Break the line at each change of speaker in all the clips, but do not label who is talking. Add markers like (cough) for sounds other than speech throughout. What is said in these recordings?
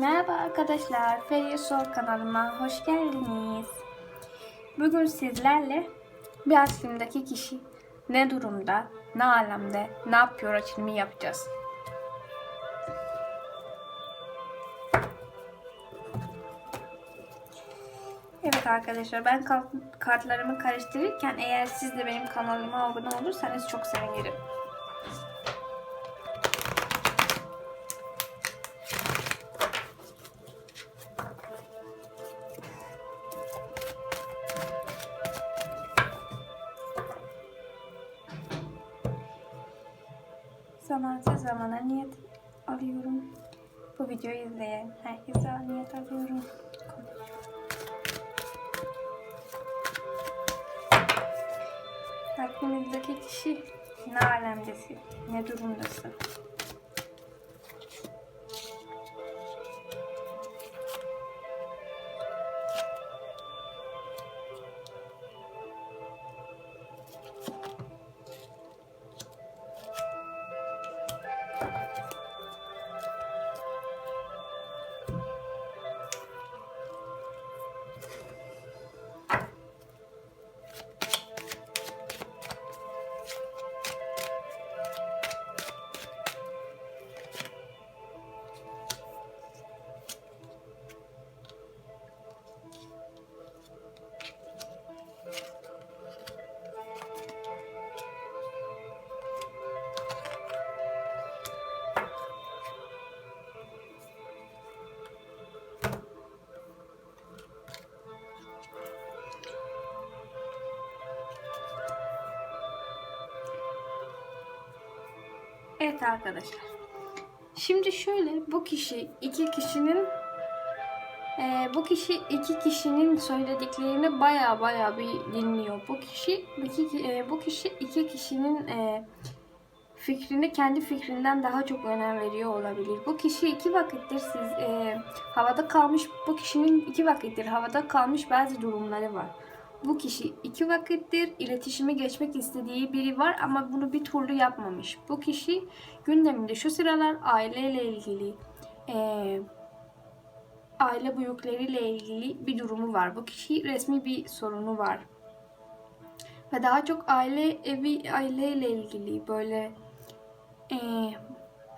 Merhaba arkadaşlar, Feriye Sol kanalıma hoş geldiniz. Bugün sizlerle bir filmdeki kişi ne durumda, ne alemde, ne yapıyor açılımı yapacağız. Evet arkadaşlar ben kart- kartlarımı karıştırırken eğer siz de benim kanalıma abone olursanız çok sevinirim. Zamana niyet alıyorum. Bu videoyu izleyen herkese niyet alıyorum. Aklınızdaki kişi ne alemdesin, ne durumdasın? Evet arkadaşlar. Şimdi şöyle bu kişi iki kişinin e, bu kişi iki kişinin söylediklerini baya baya bir dinliyor. Bu kişi iki, e, bu kişi iki kişinin e, fikrini kendi fikrinden daha çok önem veriyor olabilir. Bu kişi iki vakittir siz e, havada kalmış bu kişinin iki vakittir havada kalmış bazı durumları var. Bu kişi iki vakittir iletişime geçmek istediği biri var ama bunu bir türlü yapmamış. Bu kişi gündeminde şu sıralar aileyle ilgili, eee, aile büyükleriyle ilgili bir durumu var. Bu kişi resmi bir sorunu var. Ve daha çok aile evi aileyle ilgili böyle eee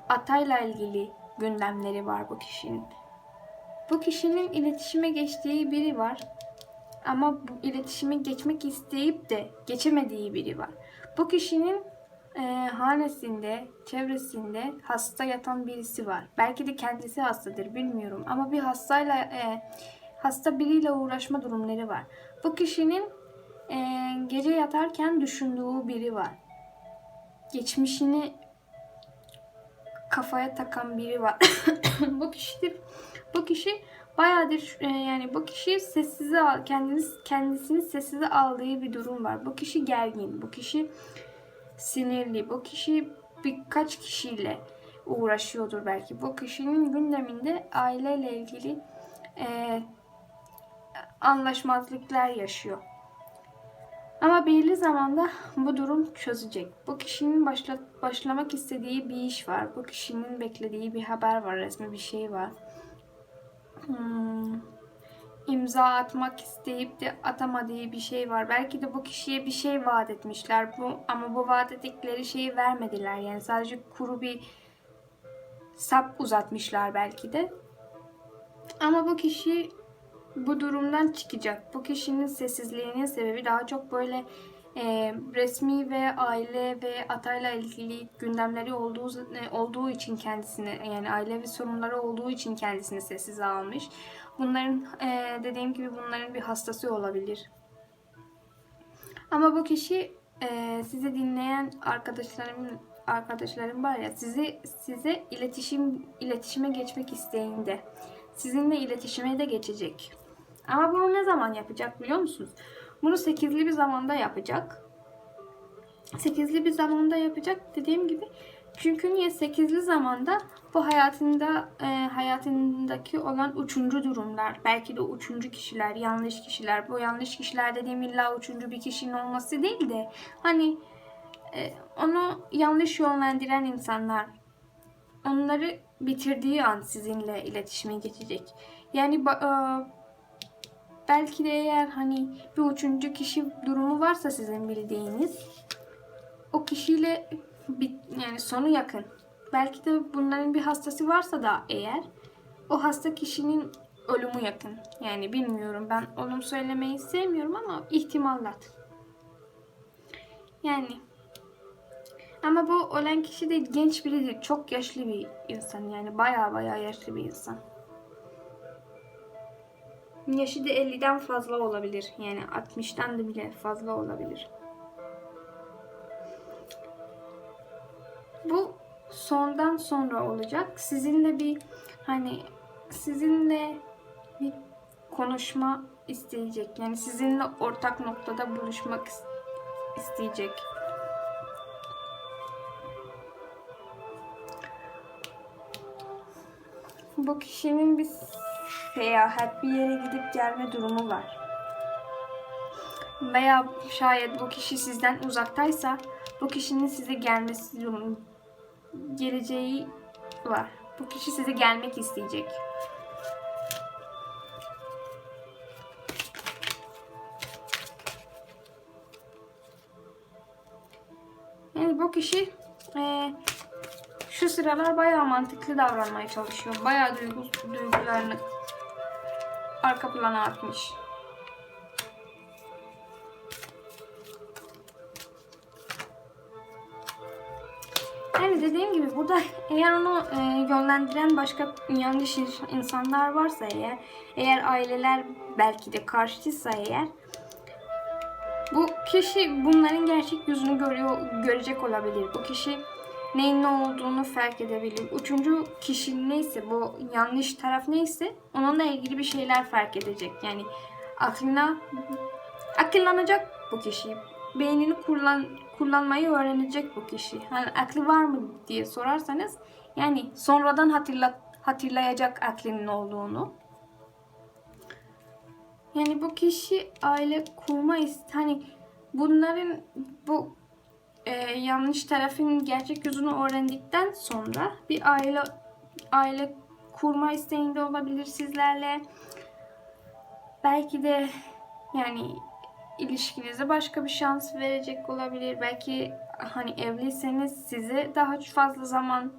atayla ilgili gündemleri var bu kişinin. Bu kişinin iletişime geçtiği biri var. Ama bu iletişime geçmek isteyip de geçemediği biri var. Bu kişinin e, hanesinde, çevresinde hasta yatan birisi var. Belki de kendisi hastadır bilmiyorum ama bir hastayla e, hasta biriyle uğraşma durumları var. Bu kişinin e, gece yatarken düşündüğü biri var. Geçmişini kafaya takan biri var. (coughs) bu kişidir. Bu kişi bayağıdır e, yani bu kişi sessize al, kendini kendisini sessize aldığı bir durum var. Bu kişi gergin, bu kişi sinirli, bu kişi birkaç kişiyle uğraşıyordur belki. Bu kişinin gündeminde aileyle ilgili e, anlaşmazlıklar yaşıyor. Ama belirli zamanda bu durum çözecek. Bu kişinin başla, başlamak istediği bir iş var. Bu kişinin beklediği bir haber var, resmi bir şey var. Hmm, imza atmak isteyip de atamadığı bir şey var. Belki de bu kişiye bir şey vaat etmişler. Bu ama bu vaat ettikleri şeyi vermediler. Yani sadece kuru bir sap uzatmışlar belki de. Ama bu kişi bu durumdan çıkacak. Bu kişinin sessizliğinin sebebi daha çok böyle e, resmi ve aile ve atayla ilgili gündemleri olduğu e, olduğu için kendisini yani ailevi sorunları olduğu için kendisini sessize almış. Bunların e, dediğim gibi bunların bir hastası olabilir. Ama bu kişi e, sizi dinleyen arkadaşlarım arkadaşlarım var ya sizi size iletişim iletişime geçmek isteğinde sizinle iletişime de geçecek. Ama bunu ne zaman yapacak biliyor musunuz? Bunu 8'li bir zamanda yapacak. 8'li bir zamanda yapacak dediğim gibi. Çünkü niye 8'li zamanda bu hayatında e, hayatındaki olan üçüncü durumlar, belki de üçüncü kişiler, yanlış kişiler. Bu yanlış kişiler dediğim illa üçüncü bir kişinin olması değil de hani e, onu yanlış yönlendiren insanlar. Onları bitirdiği an sizinle iletişime geçecek. Yani e, belki de eğer hani bir üçüncü kişi durumu varsa sizin bildiğiniz o kişiyle bit- yani sonu yakın. Belki de bunların bir hastası varsa da eğer o hasta kişinin ölümü yakın. Yani bilmiyorum ben ölüm söylemeyi sevmiyorum ama ihtimallat. Yani ama bu ölen kişi de genç biri değil. Çok yaşlı bir insan yani baya baya yaşlı bir insan. Yaşı da 50'den fazla olabilir. Yani 60'tan da bile fazla olabilir. Bu sondan sonra olacak. Sizinle bir hani sizinle bir konuşma isteyecek. Yani sizinle ortak noktada buluşmak is- isteyecek. Bu kişinin bir seyahat, bir yere gidip gelme durumu var. Veya şayet bu kişi sizden uzaktaysa bu kişinin size gelmesi durumu geleceği var. Bu kişi size gelmek isteyecek. Yani bu kişi eee, şu sıralar bayağı mantıklı davranmaya çalışıyor. Bayağı duygu, duygularını arka plana atmış. Yani dediğim gibi burada eğer onu e, yönlendiren başka yanlış insanlar varsa eğer, eğer aileler belki de karşıysa eğer, bu kişi bunların gerçek yüzünü görüyor, görecek olabilir. Bu kişi neyin ne olduğunu fark edebilir. Üçüncü kişi neyse, bu yanlış taraf neyse onunla ilgili bir şeyler fark edecek. Yani aklına akıllanacak bu kişi. Beynini kullan, kullanmayı öğrenecek bu kişi. Hani aklı var mı diye sorarsanız yani sonradan hatırla, hatırlayacak aklının olduğunu. Yani bu kişi aile kurma ist hani bunların bu e, yanlış tarafın gerçek yüzünü öğrendikten sonra bir aile aile kurma isteğinde olabilir sizlerle. Belki de yani ilişkinize başka bir şans verecek olabilir. Belki hani evliyseniz size daha fazla zaman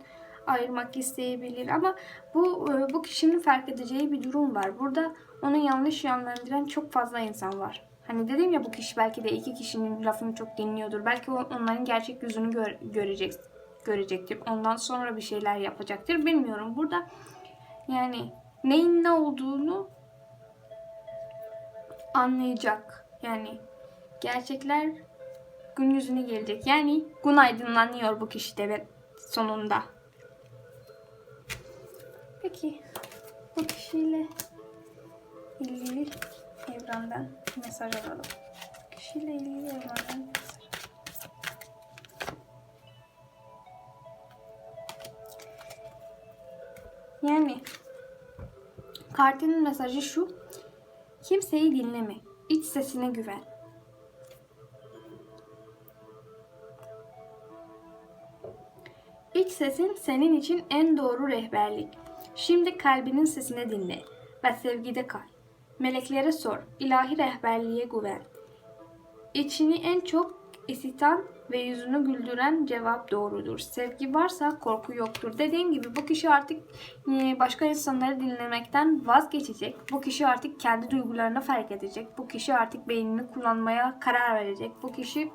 ayırmak isteyebilir ama bu e, bu kişinin fark edeceği bir durum var. Burada onu yanlış yönlendiren çok fazla insan var. Hani dedim ya bu kişi belki de iki kişinin lafını çok dinliyordur. Belki onların gerçek yüzünü gör- görecek görecektir. Ondan sonra bir şeyler yapacaktır. Bilmiyorum. Burada yani neyin ne olduğunu anlayacak. Yani gerçekler gün yüzüne gelecek. Yani gün aydınlanıyor bu kişide ve sonunda. Peki bu kişiyle ilgili evrenden mesaj alalım. Kişiyle ilgili evrenden mesaj. Yani kartının mesajı şu. Kimseyi dinleme. İç sesine güven. İç sesin senin için en doğru rehberlik. Şimdi kalbinin sesini dinle ve sevgide kal. Meleklere sor, ilahi rehberliğe güven. İçini en çok isiten ve yüzünü güldüren cevap doğrudur. Sevgi varsa korku yoktur. Dediğim gibi bu kişi artık e, başka insanları dinlemekten vazgeçecek. Bu kişi artık kendi duygularını fark edecek. Bu kişi artık beynini kullanmaya karar verecek. Bu kişi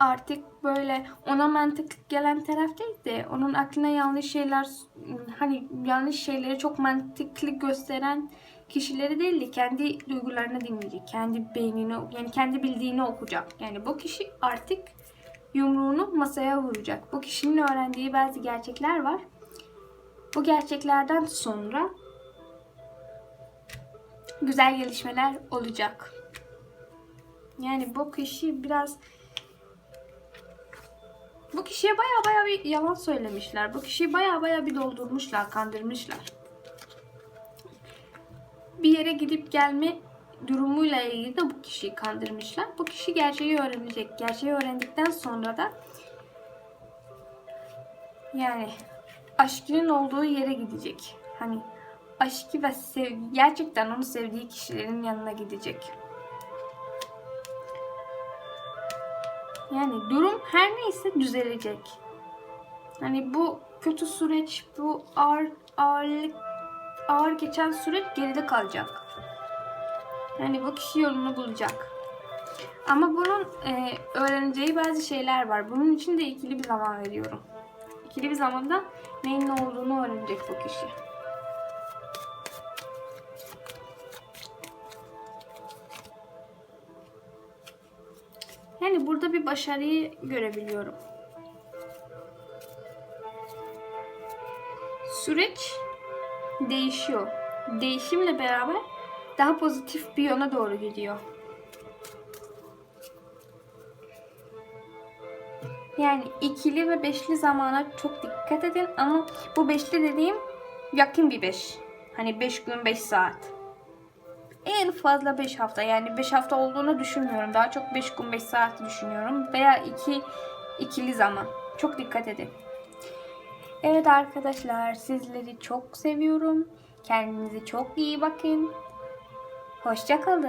artık böyle ona mantıklı gelen taraf değil de onun aklına yanlış şeyler hani yanlış şeyleri çok mantıklı gösteren kişileri değil de kendi duygularını dinleyecek. Kendi beynini yani kendi bildiğini okuyacak. Yani bu kişi artık yumruğunu masaya vuracak. Bu kişinin öğrendiği bazı gerçekler var. Bu gerçeklerden sonra güzel gelişmeler olacak. Yani bu kişi biraz bu kişiye baya baya bir yalan söylemişler. Bu kişiyi baya baya bir doldurmuşlar, kandırmışlar. Yere gidip gelme durumuyla ilgili de bu kişiyi kandırmışlar. Bu kişi gerçeği öğrenecek. Gerçeği öğrendikten sonra da yani aşkının olduğu yere gidecek. Hani aşkı ve sevgi gerçekten onu sevdiği kişilerin yanına gidecek. Yani durum her neyse düzelecek. Hani bu kötü süreç, bu ağır ağırlık ağır geçen süreç geride kalacak. Yani bu kişi yolunu bulacak. Ama bunun e, öğreneceği bazı şeyler var. Bunun için de ikili bir zaman veriyorum. İkili bir zamanda neyin ne olduğunu öğrenecek bu kişi. Yani burada bir başarıyı görebiliyorum. Süreç değişiyor. Değişimle beraber daha pozitif bir yöne doğru gidiyor. Yani ikili ve beşli zamana çok dikkat edin ama bu beşli dediğim yakın bir beş. Hani beş gün beş saat. En fazla 5 hafta yani 5 hafta olduğunu düşünmüyorum. Daha çok 5 gün 5 saat düşünüyorum. Veya iki ikili zaman. Çok dikkat edin. Evet arkadaşlar sizleri çok seviyorum. Kendinize çok iyi bakın. Hoşçakalın.